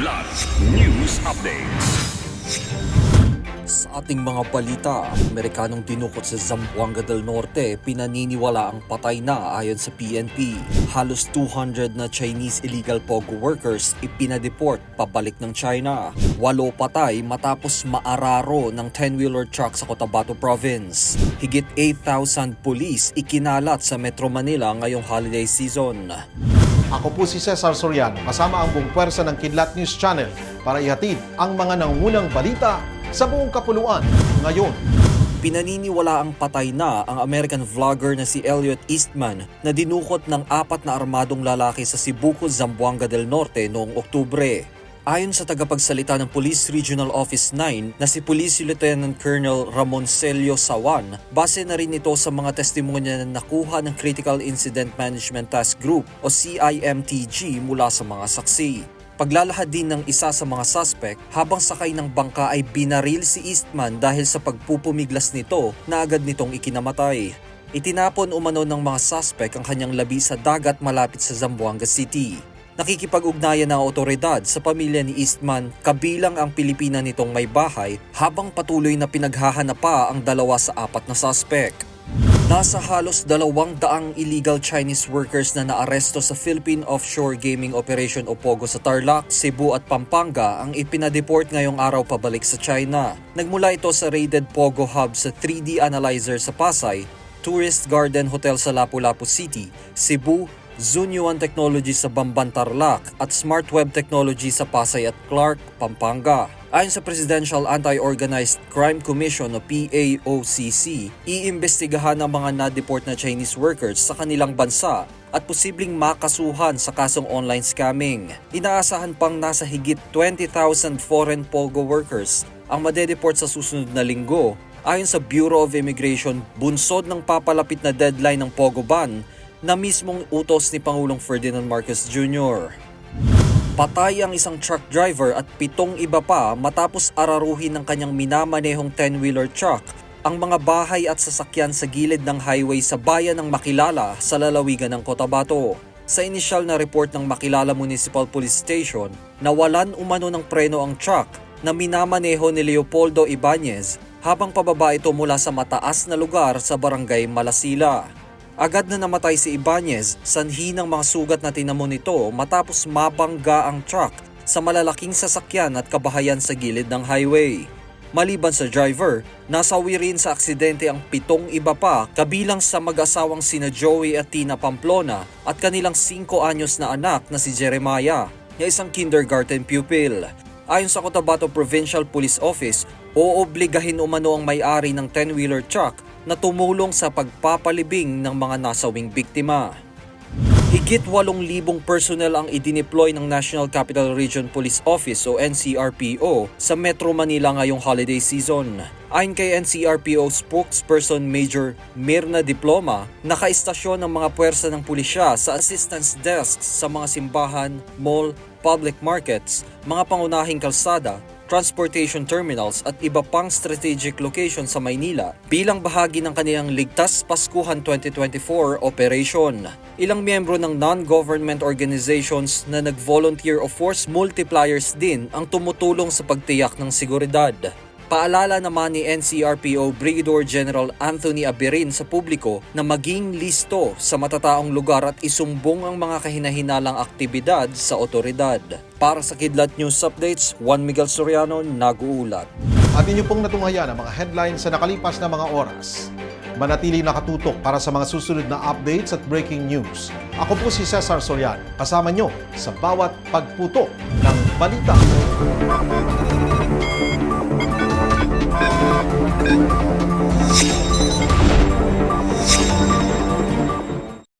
Kidlat News Updates. Sa ating mga balita, Amerikanong dinukot sa Zamboanga del Norte, pinaniniwala ang patay na ayon sa PNP. Halos 200 na Chinese illegal POGO workers ipinadeport pabalik ng China. Walo patay matapos maararo ng 10-wheeler truck sa Cotabato Province. Higit 8,000 pulis ikinalat sa Metro Manila ngayong holiday season. Ako po si Cesar Soriano, kasama ang buong pwersa ng Kidlat News Channel para ihatid ang mga nangungunang balita sa buong kapuluan ngayon. Pinaniniwala ang patay na ang American vlogger na si Elliot Eastman na dinukot ng apat na armadong lalaki sa Cebuco, Zamboanga del Norte noong Oktubre. Ayon sa tagapagsalita ng Police Regional Office 9 na si Police Lieutenant Colonel Ramon Celio Sawan, base na rin ito sa mga testimonya na nakuha ng Critical Incident Management Task Group o CIMTG mula sa mga saksi. Paglalahad din ng isa sa mga suspect habang sakay ng bangka ay binaril si Eastman dahil sa pagpupumiglas nito na agad nitong ikinamatay. Itinapon umano ng mga suspect ang kanyang labi sa dagat malapit sa Zamboanga City. Nakikipag-ugnayan ng otoridad sa pamilya ni Eastman kabilang ang Pilipina nitong may bahay habang patuloy na pinaghahanap pa ang dalawa sa apat na suspect. Nasa halos dalawang daang illegal Chinese workers na naaresto sa Philippine Offshore Gaming Operation o POGO sa Tarlac, Cebu at Pampanga ang ipinadeport ngayong araw pabalik sa China. Nagmula ito sa raided POGO hub sa 3D Analyzer sa Pasay, Tourist Garden Hotel sa Lapu-Lapu City, Cebu, Zunyuan Technology sa Bamban Tarlac at Smart Web Technology sa Pasay at Clark, Pampanga. Ayon sa Presidential Anti-Organized Crime Commission o PAOCC, iimbestigahan ang mga na-deport na Chinese workers sa kanilang bansa at posibleng makasuhan sa kasong online scamming. Inaasahan pang nasa higit 20,000 foreign POGO workers ang madedeport sa susunod na linggo. Ayon sa Bureau of Immigration, bunsod ng papalapit na deadline ng POGO ban na mismong utos ni Pangulong Ferdinand Marcos Jr. Patay ang isang truck driver at pitong iba pa matapos araruhin ng kanyang minamanehong 10-wheeler truck ang mga bahay at sasakyan sa gilid ng highway sa bayan ng Makilala sa lalawigan ng Cotabato. Sa inisyal na report ng Makilala Municipal Police Station, nawalan umano ng preno ang truck na minamaneho ni Leopoldo Ibanez habang pababa ito mula sa mataas na lugar sa barangay Malasila. Agad na namatay si Ibanez, sanhi ng mga sugat na tinamo nito matapos mabangga ang truck sa malalaking sasakyan at kabahayan sa gilid ng highway. Maliban sa driver, nasawi rin sa aksidente ang pitong iba pa kabilang sa mag-asawang sina Joey at Tina Pamplona at kanilang 5 anyos na anak na si Jeremiah, na isang kindergarten pupil. Ayon sa Cotabato Provincial Police Office, oobligahin umano ang may-ari ng 10-wheeler truck na tumulong sa pagpapalibing ng mga nasawing biktima. Higit 8,000 personnel ang idineploy ng National Capital Region Police Office o NCRPO sa Metro Manila ngayong holiday season. Ayon kay NCRPO spokesperson Major Mirna Diploma, nakaistasyon ng mga puwersa ng pulisya sa assistance desks sa mga simbahan, mall, public markets, mga pangunahing kalsada, transportation terminals at iba pang strategic location sa Maynila bilang bahagi ng kanilang Ligtas Paskuhan 2024 operation. Ilang miyembro ng non-government organizations na nag-volunteer o force multipliers din ang tumutulong sa pagtiyak ng seguridad. Paalala naman ni NCRPO Brigadier General Anthony Abirin sa publiko na maging listo sa matataong lugar at isumbong ang mga kahinahinalang aktibidad sa otoridad. Para sa Kidlat News Updates, Juan Miguel Soriano, nag-uulat. At inyo pong natunghayan ang mga headlines sa nakalipas na mga oras. Manatiling nakatutok para sa mga susunod na updates at breaking news. Ako po si Cesar Soriano, kasama nyo sa bawat pagputo ng balita.